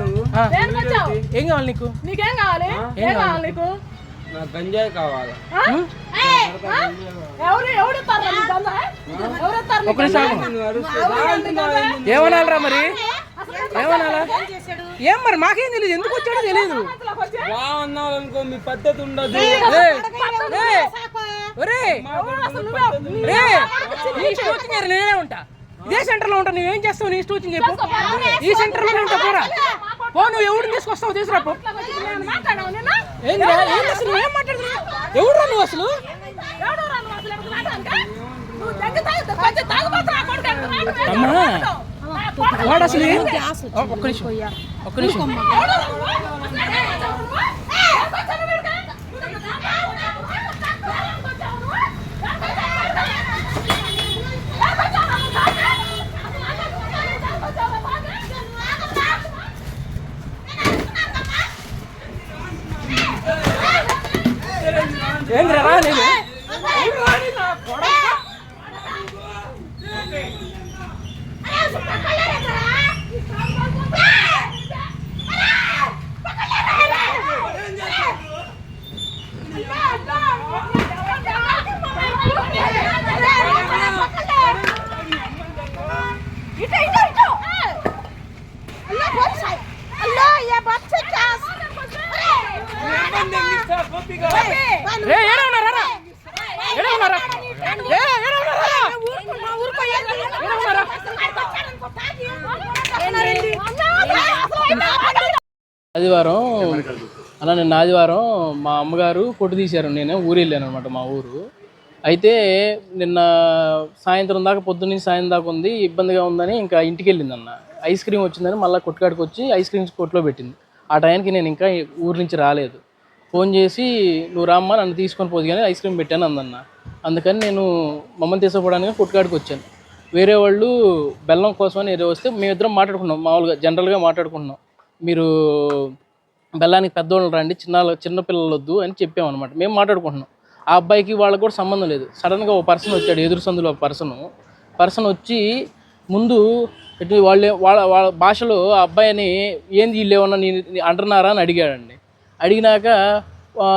నువ్వు ఏం కావాలి నీకు? నీకేం కావాలి? ఏం కావాలి నీకు? గంజాయి కావాలి. ఏమనాలరా మరి? ఏమనాలా? ఏం మరి? మాకేం తెలియదు ఎందుకు వచ్చాడో తెలియదు బాగున్నావు అనుకో మీ పద్ధతి ఉండదు. నేనే ఉంటా. ఇదే సెంటర్లో ఉంటా. నువ్వేం చేస్తావు నీ స్టూచింగ్ చెప్పు. ఈ సెంటర్లోనే ఉంటా పోరా. పో నువ్వు ఎవరిని తీసుకొస్తావు తీసుకురా పో. ఇట్లా వచ్చి నేను మాట్లాడావు నిన్న? ఏందిరా ఏంది అసలు? మాట్లాడుతున్నావు? ఎవరురా నువ్వు అసలు? అమ్మా. వాడు అసలు ఏం ఒక్క నిమిషం. ఒక్క నిమిషం. ఆదివారం అలా నిన్న ఆదివారం మా అమ్మగారు కొట్టు తీశారు. నేను ఊరు వెళ్ళాను అనమాట మా ఊరు. అయితే నిన్న సాయంత్రం దాకా పొద్దున్న సాయంత్రం దాకా ఉంది ఇబ్బందిగా ఉందని ఇంకా ఇంటికి వెళ్ళింది అన్న. ఐస్ క్రీమ్ వచ్చిందని మళ్ళీ కొట్టుకాడికి వచ్చి ఐస్ క్రీమ్స్ కొట్లో పెట్టింది. ఆ టైంకి నేను ఇంకా ఊరు నుంచి రాలేదు. ఫోన్ చేసి నువ్వు రామ్మా నన్ను తీసుకొని పోదు కానీ ఐస్ క్రీమ్ పెట్టాను అందన్న అందుకని నేను మమ్మల్ని తీసుకుపోవడానికి కొట్టుకాడికి వచ్చాను. వేరే వాళ్ళు బెల్లం కోసమని ఏదో వస్తే మేమిద్దరం మాట్లాడుకున్నాం మామూలుగా జనరల్గా మాట్లాడుకుంటున్నాం. మీరు బెల్లానికి పెద్దోళ్ళు రండి చిన్న చిన్నపిల్లలు వద్దు అని చెప్పామన్నమాట. మేము మాట్లాడుకుంటున్నాం. ఆ అబ్బాయికి వాళ్ళకి కూడా సంబంధం లేదు. సడన్గా ఒక పర్సన్ వచ్చాడు ఎదురు సందులో ఒక పర్సన్. పర్సన్ వచ్చి ముందు ఇటు వాళ్ళే వాళ్ళ వాళ్ళ భాషలో ఆ అబ్బాయిని ఏంది వీళ్ళేమన్నా నేను అంటున్నారా? అని అడిగాడండి. అడిగినాక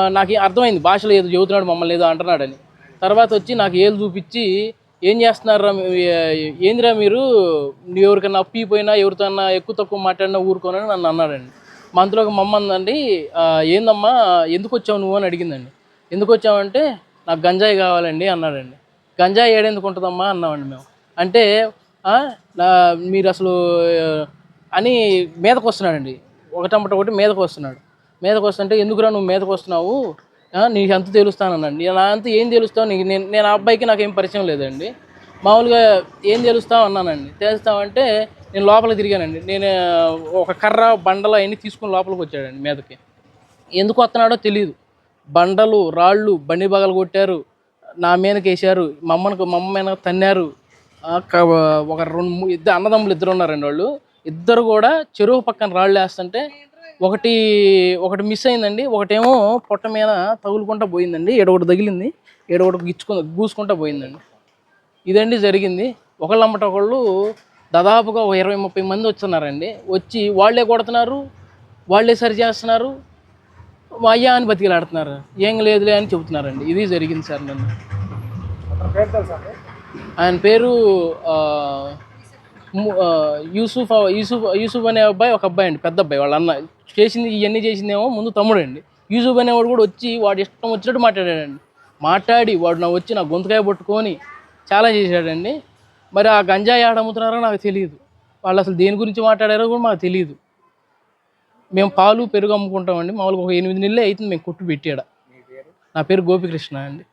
నాకు అర్థమైంది భాషలో ఏదో చెబుతున్నాడు మమ్మల్ని ఏదో అంటున్నాడని. తర్వాత వచ్చి నాకు ఏళ్ళు చూపించి ఏం చేస్తున్నారా ఏందిరా మీరు? నువ్వు ఎవరికన్నా అప్పిపోయినా ఎవరితోన్నా ఎక్కువ తక్కువ మాట్లాడినా ఊరుకోనని నన్ను అన్నాడండి. మా అంతలో ఒక మమ్మ అందండి ఏందమ్మా ఎందుకు వచ్చావు నువ్వు? అని అడిగిందండి. ఎందుకు వచ్చావంటే నాకు గంజాయి కావాలండి అన్నాడండి. గంజాయి ఏడెందుకు ఉంటుందమ్మా? అన్నామండి మేము. అంటే నా మీరు అసలు అని మీదకు వస్తున్నాడండి ఒకటమ్మట ఒకటి మీదకు వస్తున్నాడు మీదకు వస్తుంటే ఎందుకురా నువ్వు మీదకు వస్తున్నావు నీకు ఎంత తెలుస్తానన్నాడు నేను అంత ఏం తెలుస్తావు నీకు? నేను నేను ఆ అబ్బాయికి నాకేం పరిచయం లేదండి. మామూలుగా ఏం తెలుస్తావు అన్నానండి. తెలుస్తామంటే నేను లోపలికి తిరిగానండి. నేను ఒక కర్ర బండలు అవన్నీ తీసుకుని లోపలికి వచ్చాడండి మీదకి. ఎందుకు వస్తున్నాడో తెలియదు బండలు రాళ్ళు బండి బగలు కొట్టారు. నా మీదకి వేసారు మా మమ్మ మా మీద తన్నారు. క- ఒక రెండు మూ- ఇద్దరు అన్నదమ్ములు ఇద్దరు ఉన్నారండి వాళ్ళు. ఇద్దరు కూడా చెరువు పక్కన రాళ్ళు వేస్తుంటే ఒకటి ఒకటి మిస్ అయిందండి. ఒకటేమో పొట్ట మీద తగులుకుంటా పోయిందండి. ఏడొకటి తగిలింది. ఏడొకటి గిచ్చుకు గూసుకుంటా పోయిందండి. ఇదండి జరిగింది. ఒకళ్ళమ్మట ఒకళ్ళు దాదాపుగా ఒక ఇరవై ముప్పై మంది వచ్చున్నారండి వచ్చి వాళ్ళే కొడుతున్నారు. వాళ్ళే సరి చేస్తున్నారు. అయ్యా అని బతికిలాడుతున్నారు. ఏం లేదులే అని చెబుతున్నారండి. ఇది జరిగింది సార్ నన్ను. ఆయన పేరు యూసుఫ్ యూసుఫ్ యూసుఫ్ అనే అబ్బాయి ఒక అబ్బాయి అండి పెద్ద అబ్బాయి. వాళ్ళ అన్న చేసింది ఇవన్నీ చేసిందేమో ముందు తమ్ముడు అండి యూసుఫ్ అనేవాడు కూడా వచ్చి వాడు ఇష్టం వచ్చినట్టు మాట్లాడాడండి. మాట్లాడి వాడు నా వచ్చి నా గొంతుకాయ పట్టుకొని చాలా చేశాడండి. మరి ఆ గంజాయి ఆడ అమ్ముతున్నారో నాకు తెలియదు వాళ్ళు అసలు దేని గురించి మాట్లాడారో కూడా మాకు తెలియదు మేము పాలు పెరుగు అమ్ముకుంటామండి. మామూలుగా ఒక ఎనిమిది నెలలే అవుతుంది మేము కొట్టు పెట్టాడ. నా పేరు గోపికృష్ణ అండి.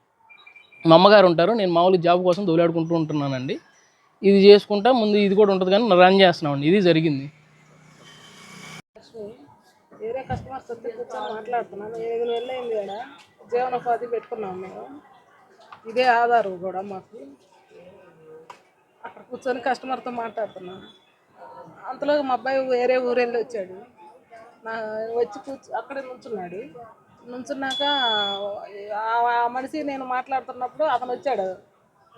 మా అమ్మగారు ఉంటారు. నేను మామూలు జాబ్ కోసం దొలాడుకుంటూ ఉంటున్నానండి. ఇది చేసుకుంటా ముందు ఇది కూడా ఉంటుంది కానీ రన్ చేస్తున్నామండి. ఇది జరిగింది. వేరే కస్టమర్స్ వచ్చి కూర్చొని మాట్లాడుతున్నాను ఎనిమిది నెలలు అయింది కదా జీవనోపాధి పెట్టుకున్నాం మేము. ఇదే ఆధారం కూడా మాకు. అక్కడ కూర్చొని కస్టమర్తో మాట్లాడుతున్నాను అంతలో మా అబ్బాయి వేరే ఊరెళ్ళి వచ్చాడు. నా వచ్చి కూర్చు అక్కడే నుంచున్నాడు. నుంచున్నాక ఆ మనిషి నేను మాట్లాడుతున్నప్పుడు అతను వచ్చాడు.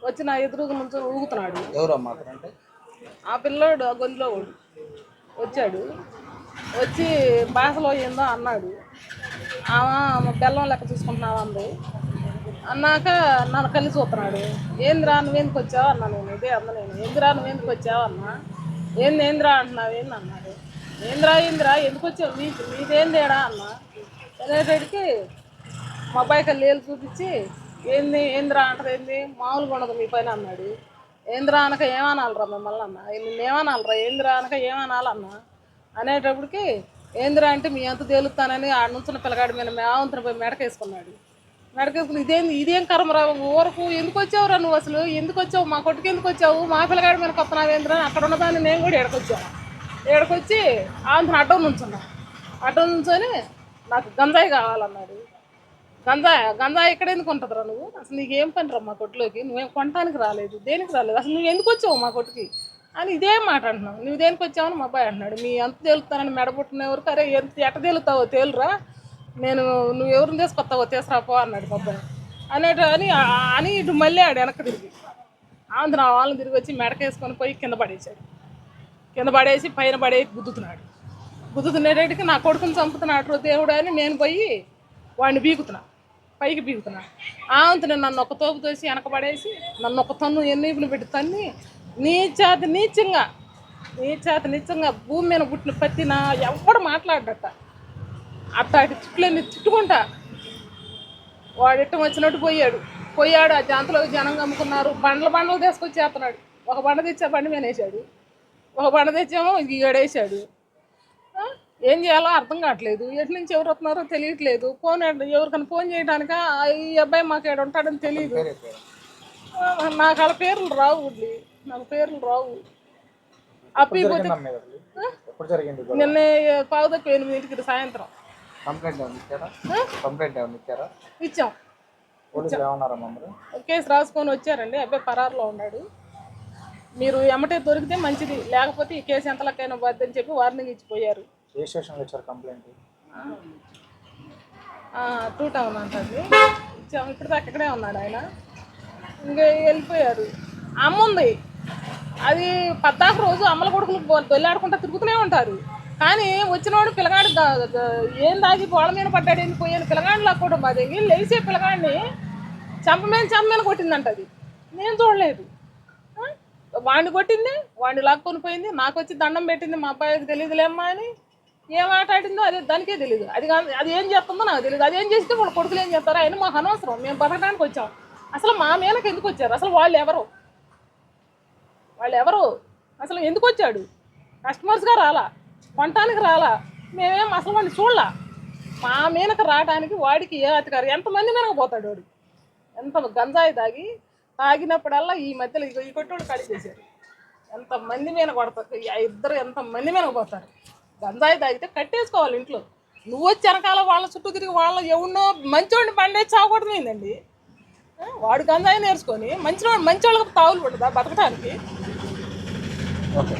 వచ్చి నా ఎదురుగా నుంచి ఊగుతున్నాడు. ఎవరమ్మా ఆ పిల్లోడు ఆ గొంతులో వాడు వచ్చాడు. వచ్చి భాషలో ఏందో అన్నాడు. ఆమె బెల్లం లెక్క చూసుకుంటున్నావు అంది. అన్నాక నన్ను కలిసి చూస్తున్నాడు. ఏందిరా నువ్వు ఎందుకు వచ్చావు అన్నా నేను. ఇదే అన్న నేను. ఏందిరా నువ్వు ఎందుకు వచ్చావు అన్నా. ఏంది ఏందిరా అంటున్నావు ఏంది అన్నాడు. ఏందిరా ఏందిరా ఎందుకు వచ్చావు? నీ నీదేందేడా అన్నా. అనేటడికి మా అబ్బాయికి లేలు చూపించి ఏంది ఏందిరా అంటది ఏంది? మామూలుగా ఉండదు మీ పైన అన్నాడు. ఏందిరా అనక ఏమనాలరా మిమ్మల్ని అన్న? నిన్నేమనాలరా ఏందిరా అనక ఏమనాలన్నా? అనేటప్పటికి ఏందిరా అంటే మీ అంత తేలుతానని ఆ నుంచిన పిల్లగాడి మీద మేవంతుని పోయి మెడకేసుకున్నాడు. మెడకేసుకుని ఇదేం ఇదేం కర్మరా ఊరకు ఎందుకు వచ్చావురా నువ్వు అసలు? ఎందుకు వచ్చావు? మా కొట్టుకు ఎందుకు వచ్చావు? మా పిల్లగాడి మీద కొత్తనావేంద్రా? అక్కడ ఉన్నదాన్ని నేను కూడా ఎడకొచ్చాను ఎడకొచ్చి ఆంధ్ర అడ్డం నుంచున్నా. అడ్డం నుంచొని నాకు గంజాయి కావాలన్నాడు. గంజా గంజా ఇక్కడ ఎందుకు ఉంటుందిరా నువ్వు? అసలు నీకు ఏం పని రా మా కొట్టులోకి నువ్వేం కొనటానికి రాలేదు. దేనికి రాలేదు? అసలు నువ్వు ఎందుకు వచ్చావు మా కొట్టుకి? అని ఇదే మాట అంటున్నావు. నువ్వు దేనికి వచ్చావని మా అబ్బాయి అంటున్నాడు. మీ ఎంత తేలుతానని మెడబుట్టిన ఎవరికి? అరే ఎంత ఎట్ట తేలుతావో తేలురా. నేను నువ్వు ఎవరిని తీసుకొస్తావో తీసుకురాపో అన్నాడు మా అబ్బాయి. అనేట అని అని ఇటు మళ్ళీ ఆడు వెనక్కి తిరిగి. ఆంధ్ర వాళ్ళని తిరిగి వచ్చి మెడకేసుకొని పోయి కింద పడేసాడు కింద పడేసి పైన పడేసి గుద్దుతున్నాడు. గుద్దుతునేటట్టుకి నా కొడుకుని చంపుతున్నాడు దేవుడు అని నేను పోయి వాడిని బీకుతున్నాను పైకి బీకుతున్నా ఆంతని నన్ను ఒక తోపు తోసి వెనకబడేసి నన్ను ఒక తన్ను ఎన్నీపులు పెట్టి తన్ని నీచాతి నీచంగా నీచాతి నీచంగా భూమి మీద పుట్టిన పత్తిన ఎవడు మాట్లాడట అట్టాటి చుట్లన్నీ చుట్టుకుంటా వాడు ఇట్టం వచ్చినట్టు పోయాడు. పోయాడు ఆ జాంతలో జనం కమ్ముకున్నారు బండ్ల బండ్లు తీసుకొచ్చేస్తున్నాడు ఒక బండ తెచ్చా బండి మీద వేసాడు. ఒక బండ తెచ్చామో ఈగడేసాడు ఆ? ఏం చేయాలో అర్థం కావట్లేదు. ఎటు నుంచి ఎవరు వస్తున్నారో తెలియట్లేదు. ఫోన్ ఎవరికైనా ఫోన్ చేయడానిక? ఈ అబ్బాయి మాకు ఏడు ఉంటాడని తెలియదు నాకు వాళ్ళ పేర్లు రావు ఉడ్లి నాకు పేర్లు రావు. జరిగింది నిన్న పావు తక్కువ ఎనిమిదింటికి సాయంత్రం. ఇచ్చాం. కేసు రాసుకొని వచ్చారండి. అబ్బాయి పరారులో ఉన్నాడు. మీరు ఎమ్మటే దొరికితే మంచిది. లేకపోతే ఈ కేసు ఎంతలకైనా వద్దని చెప్పి వార్నింగ్ ఇచ్చిపోయారు. ఏ స్టేషన్లో ఇచ్చారు కంప్లైంట్ టూ టౌన్ అంటుంది ఇచ్చాము ఇప్పుడు దాకా ఇక్కడే ఉన్నాడు ఆయన. ఇంకా వెళ్ళిపోయారు. అమ్మ ఉంది. అది పద్దాకు రోజు అమ్మల కొడుకులు దొల్లాడుకుంటా తిరుగుతూనే ఉంటారు. కానీ వచ్చినవాడు పిల్లగాడు ఏం దాగి వాళ్ళ మీద పడ్డాడు ఏంది పోయాను పిల్లగాడు లాక్కోవడం మాది లేచే పిల్లగాడిని చంపమేన చంపమేన కొట్టిందంట అది. నేను చూడలేదు. ఆ? వాడిని కొట్టింది వాడిని లాక్కొని పోయింది నాకు వచ్చి దండం పెట్టింది మా అబ్బాయికి తెలియదులేమ్మా అని. ఏం ఆటాడిందో అదే దానికే తెలియదు అది అది ఏం చేస్తుందో నాకు తెలియదు అది ఏం చేస్తే వాళ్ళ కొడుకులు ఏం చేస్తారో ఆయన మాకు అనవసరం. మేము బతకడానికి వచ్చాం. అసలు మా మీదకి ఎందుకు వచ్చారు? అసలు వాళ్ళు ఎవరు? వాళ్ళు ఎవరు? అసలు ఎందుకు వచ్చాడు? కస్టమర్స్గా రాలా? కొనటానికి రాలా? మేమేం అసలు వాడిని చూడలా? మా మీనకు రావడానికి వాడికి ఏ అధికారం? ఎంతమంది మినకపోతాడు వాడు? ఎంత గంజాయి తాగి తాగినప్పుడల్లా ఈ మధ్యలో ఇగో ఈ కొట్టోడు ఖాళీ చేశారు. ఎంతమంది మీద కొడతారు ఇద్దరు ఎంతమంది మీద పోతారు? గంజాయి తాగితే కట్టేసుకోవాలి ఇంట్లో. నువ్వు వచ్చి వెనకాల వాళ్ళ చుట్టూ తిరిగి వాళ్ళ ఎవరినో మంచోడిని పండే చావకూడదు వాడు గంజాయి నేర్చుకొని మంచి మంచి వాళ్ళకి తావులు పడుతుందా బతకటానికి? ఓకే.